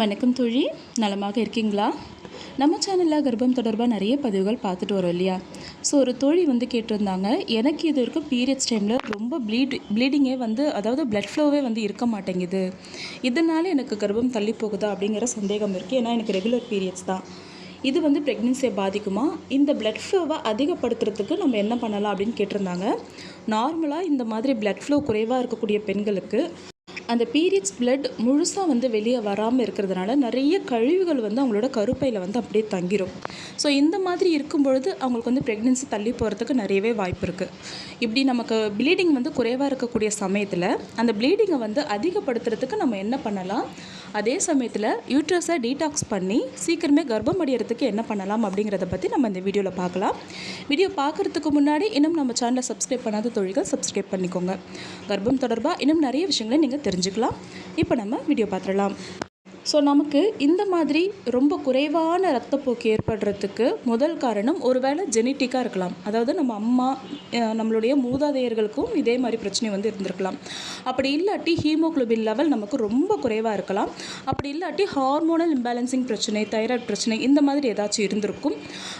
வணக்கம் தோழி. நலமாக இருக்கீங்களா? நம்ம சேனலில் கர்ப்பம் தொடர்பாக நிறைய பதிவுகள் பார்த்துட்டு வரோம் இல்லையா? ஸோ ஒரு தோழி வந்து கேட்டிருந்தாங்க எனக்கு இது வரைக்கும் பீரியட்ஸ் டைமில் ரொம்ப ப்ளீட் ப்ளீடிங்கே வந்து அதாவது பிளட் ஃப்ளோவே வந்து இருக்க மாட்டேங்குது. இதனால் எனக்கு கர்ப்பம் தள்ளி போகுதா? அப்படிங்கிற சந்தேகம் இருக்குது ஏன்னா எனக்கு ரெகுலர் பீரியட்ஸ் தான். இது வந்து ப்ரெக்னென்சியை பாதிக்குமா? இந்த பிளட் ஃப்ளோவை அதிகப்படுத்துறதுக்கு நம்ம என்ன பண்ணலாம் அப்படின்னு கேட்டிருந்தாங்க. நார்மலாக இந்த மாதிரி பிளட் ஃப்ளோ குறைவாக இருக்கக்கூடிய பெண்களுக்கு அந்த பீரியட்ஸ் பிளட் முழுசாக வந்து வெளியே வராமல் இருக்கிறதுனால நிறைய கழிவுகள் வந்து அவங்களோட கருப்பையில் வந்து அப்படியே தங்கிரும். ஸோ இந்த மாதிரி இருக்கும் பொழுது அவங்களுக்கு வந்து ப்ரெக்னென்சி தள்ளி போகிறதுக்கு நிறையவே வாய்ப்பு இருக்குது இப்படி நமக்கு ப்ளீடிங் வந்து குறைவாக இருக்கக்கூடிய சமயத்தில் அந்த ப்ளீடிங்கை வந்து அதிகப்படுத்துறதுக்கு நம்ம என்ன பண்ணலாம்? அதே சமயத்தில் யூட்ரஸை டீடாக்ஸ் பண்ணி சீக்கிரமே கர்ப்பம் அடையிறதுக்கு என்ன பண்ணலாம் அப்படிங்கிறத பற்றி நம்ம இந்த வீடியோவில் பார்க்கலாம். வீடியோ பார்க்குறதுக்கு முன்னாடி இன்னும் நம்ம சேனலை சப்ஸ்கிரைப் பண்ணாத தொழில்கள் சப்ஸ்கிரைப் பண்ணிக்கோங்க. கர்ப்பம் தொடர்பாக இன்னும் நிறைய விஷயங்களை நீங்கள் தெரிஞ்சுக்கலாம். இப்போ நம்ம வீடியோ பார்த்துடலாம். ஸோ நமக்கு இந்த மாதிரி ரொம்ப குறைவான ரத்தப்போக்கு ஏற்படுறதுக்கு முதல் காரணம் ஒருவேளை ஜெனட்டிக்காக இருக்கலாம். அதாவது நம்ம அம்மா நம்மளுடைய மூதாதையர்களுக்கும் இதே மாதிரி பிரச்சனை வந்து இருந்திருக்கலாம். அப்படி இல்லாட்டி ஹீமோகுளோபின் லெவல் நமக்கு ரொம்ப குறைவாக இருக்கலாம். அப்படி இல்லாட்டி ஹார்மோனல் இம்பேலன்சிங் பிரச்சனை தைராய்டு பிரச்சனை இந்த மாதிரி ஏதாச்சும் இருந்திருக்கும்.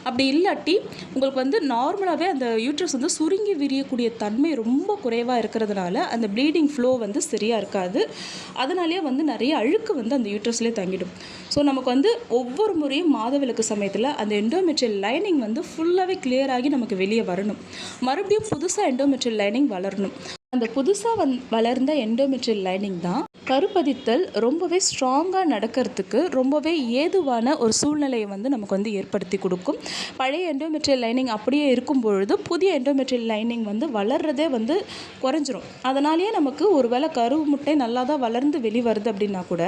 அப்படி இல்லாட்டி உங்களுக்கு வந்து நார்மலாகவே அந்த யூட்ரஸ் வந்து சுருங்கி விரியக்கூடிய தன்மை ரொம்ப குறைவாக இருக்கிறதுனால அந்த ப்ளீடிங் ஃப்ளோ வந்து சரியாக இருக்காது. அதனாலேயே வந்து நிறைய அழுக்கு வந்து அந்த யூட்ரஸ் யூட்ரஸ்லேயே தங்கிடும். ஸோ நமக்கு வந்து ஒவ்வொரு முறையும் மாதவிலக்கு சமயத்தில் அந்த எண்டோமெட்ரியல் லைனிங் வந்து ஃபுல்லாகவே கிளியர் ஆகி நமக்கு வெளியே வரணும். மறுபடியும் புதுசாக எண்டோமெட்ரியல் லைனிங் வளரணும். அந்த புதுசாக வந் வளர்ந்த எண்டோமெட்ரியல் லைனிங் தான் கருப்பதித்தல் ரொம்பவே ஸ்ட்ராங்காக நடக்கிறதுக்கு ரொம்பவே ஏதுவான ஒரு சூழ்நிலையை வந்து நமக்கு வந்து ஏற்படுத்தி கொடுக்கும். பழைய எண்டோமெட்ரியல் லைனிங் அப்படியே இருக்கும் பொழுது புதிய எண்டோமெட்ரியல் லைனிங் வந்து வளர்றதே வந்து குறைஞ்சிரும். அதனாலேயே நமக்கு ஒருவேளை கரு முட்டை நல்லா தான் வளர்ந்து வெளி வருது அப்படின்னா கூட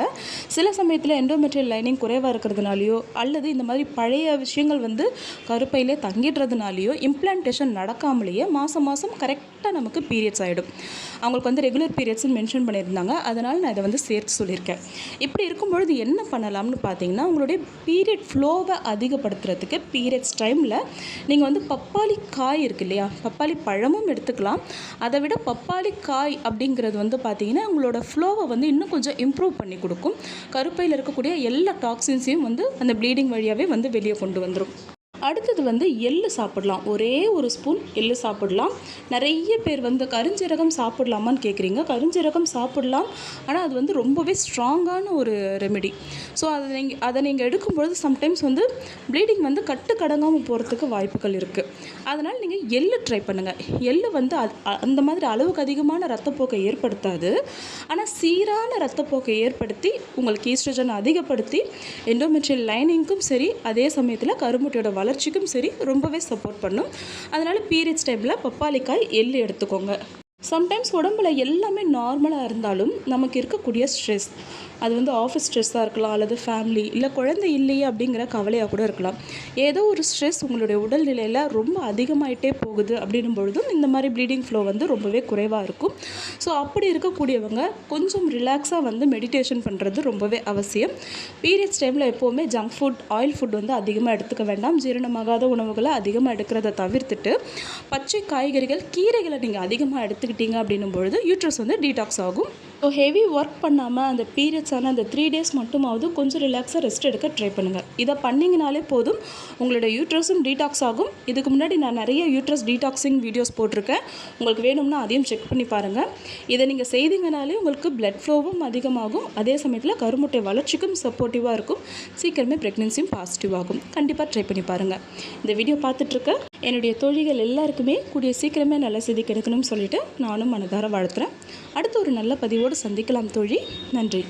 சில சமயத்தில் எண்டோமெட்ரியல் லைனிங் குறைவாக இருக்கிறதுனாலையோ அல்லது இந்த மாதிரி பழைய விஷயங்கள் வந்து கருப்பையிலே தங்கிடுறதுனாலையோ இம்ப்ளான்டேஷன் நடக்காமலேயே மாதம் மாதம் கரெக்டாக நமக்கு பீரியட்ஸ் ஆகிடும் அவங்களுக்கு வந்து ரெகுலர் பீரியட்ஸ்னு மென்ஷன் பண்ணியிருந்தாங்க. அதனால் நான் இதை வந்து சேர்த்து சொல்லியிருக்கேன். இப்படி இருக்கும்பொழுது என்ன பண்ணலாம்னு பார்த்தீங்கன்னா உங்களுடைய பீரியட் ஃப்ளோவை அதிகப்படுத்துறதுக்கு பீரியட்ஸ் டைமில் நீங்கள் வந்து பப்பாளி காய் இருக்கு இல்லையா? பப்பாளி பழமும் எடுத்துக்கலாம். அதை விட பப்பாளி காய் அப்படிங்கிறது வந்து பார்த்தீங்கன்னா உங்களோட ஃப்ளோவை வந்து இன்னும் கொஞ்சம் இம்ப்ரூவ் பண்ணி கொடுக்கும். கருப்பையில் இருக்கக்கூடிய எல்லா டாக்ஸின்ஸையும் வந்து அந்த ப்ளீடிங் வழியாகவே வந்து வெளியே கொண்டு வந்துடும் அடுத்தது வந்து எள்ளு சாப்பிடலாம். ஒரே ஒரு ஸ்பூன் எள்ளு சாப்பிடலாம். நிறைய பேர் வந்து கருஞ்சீரகம் சாப்பிடலாமான்னு கேட்குறீங்க கருஞ்சீரகம் சாப்பிடலாம். ஆனால் அது வந்து ரொம்பவே ஸ்ட்ராங்கான ஒரு ரெமெடி ஸோ அதை நீங்கள் அதை நீங்கள் எடுக்கும்பொழுது சம்டைம்ஸ் வந்து ப்ளீடிங் வந்து கட்டு கடங்காமல் போகிறதுக்கு வாய்ப்புகள் இருக்குது அதனால் நீங்கள் எள்ளு ட்ரை பண்ணுங்கள் எள்ளு வந்து அ- அந்த மாதிரி அளவுக்கு அதிகமான ரத்தப்போக்கை ஏற்படுத்தாது. ஆனால் சீரான ரத்தப்போக்கை ஏற்படுத்தி உங்களுக்கு ஈஸ்ட்ரஜன் அதிகப்படுத்தி எண்டோமெட்ரியல் லைனிங்க்கும் சரி அதே சமயத்தில் கருமுட்டையோட வளர்ச்சிக்கும் சரி ரொம்பவே சப்போர்ட் பண்ணும். அதனால் பீரியட்ஸ் டைமில் பப்பாளிக்காய் எள்ளு எடுத்துக்கோங்க. சம்டைம்ஸ் உடம்புல எல்லாமே நார்மலாக இருந்தாலும் நமக்கு இருக்கக்கூடிய ஸ்ட்ரெஸ் அது வந்து ஆஃபீஸ் ஸ்ட்ரெஸ்ஸாக இருக்கலாம் அல்லது ஃபேமிலி இல்லை குழந்தை இல்லையே அப்படிங்கிற கவலையாக கூட இருக்கலாம். ஏதோ ஒரு ஸ்ட்ரெஸ் உங்களுடைய உடல்நிலையில் ரொம்ப அதிகமாயிட்டே போகுது அப்படின்னும் பொழுதும் இந்த மாதிரி ப்ளீடிங் ஃப்ளோ வந்து ரொம்பவே குறைவாக இருக்கும். ஸோ அப்படி இருக்கக்கூடியவங்க கொஞ்சம் ரிலாக்ஸாக வந்து மெடிடேஷன் பண்ணுறது ரொம்பவே அவசியம். பீரியட்ஸ் டைமில் எப்போவுமே ஜங்க் ஃபுட் ஆயில் ஃபுட் வந்து அதிகமாக எடுத்துக்க வேண்டாம். ஜீரணமாகாத உணவுகளை அதிகமாக எடுக்கிறத தவிர்த்துட்டு பச்சை காய்கறிகள் கீரைகளை நீங்கள் அதிகமாக எடுத்துக்கிட்டீங்க அப்படின்னும் பொழுது யூட்ரஸ் வந்து டீடாக்ஸ் ஆகும். ஸோ ஹெவி ஒர்க் பண்ணாமல் அந்த பீரியட்ஸான அந்த த்ரீ டேஸ் மட்டுமாவது கொஞ்சம் ரிலாக்ஸாக ரெஸ்ட் எடுக்க ட்ரை பண்ணுங்கள் இதை பண்ணிங்கனாலே போதும் உங்களோட யூட்ரஸும் டீடாக்ஸ் ஆகும். இதுக்கு முன்னாடி நான் நிறைய யூட்ரஸ் டீடாக்ஸிங் வீடியோஸ் போட்டிருக்கேன். உங்களுக்கு வேணும்னா அதையும் செக் பண்ணி பாருங்கள் இதை நீங்கள் செய்தீங்கனாலே உங்களுக்கு பிளட் ஃப்ளோவும் அதிகமாகும். அதே சமயத்தில் கருமுட்டை வளர்ச்சிக்கும் சப்போர்ட்டிவாக இருக்கும். சீக்கிரமே ப்ரெக்னென்சியும் பாசிட்டிவ் ஆகும். கண்டிப்பாக ட்ரை பண்ணி பாருங்கள் இந்த வீடியோ பார்த்துட்ருக்க என்னுடைய தொழில்கள் எல்லாருக்குமே கூடிய சீக்கிரமே நல்ல செய்தி கிடைக்கணும்னு சொல்லிட்டு நானும் மனதார வாழ்த்துறேன். அடுத்த ஒரு நல்ல பதிவோடு சந்திக்கலாம் தோழி. நன்றி.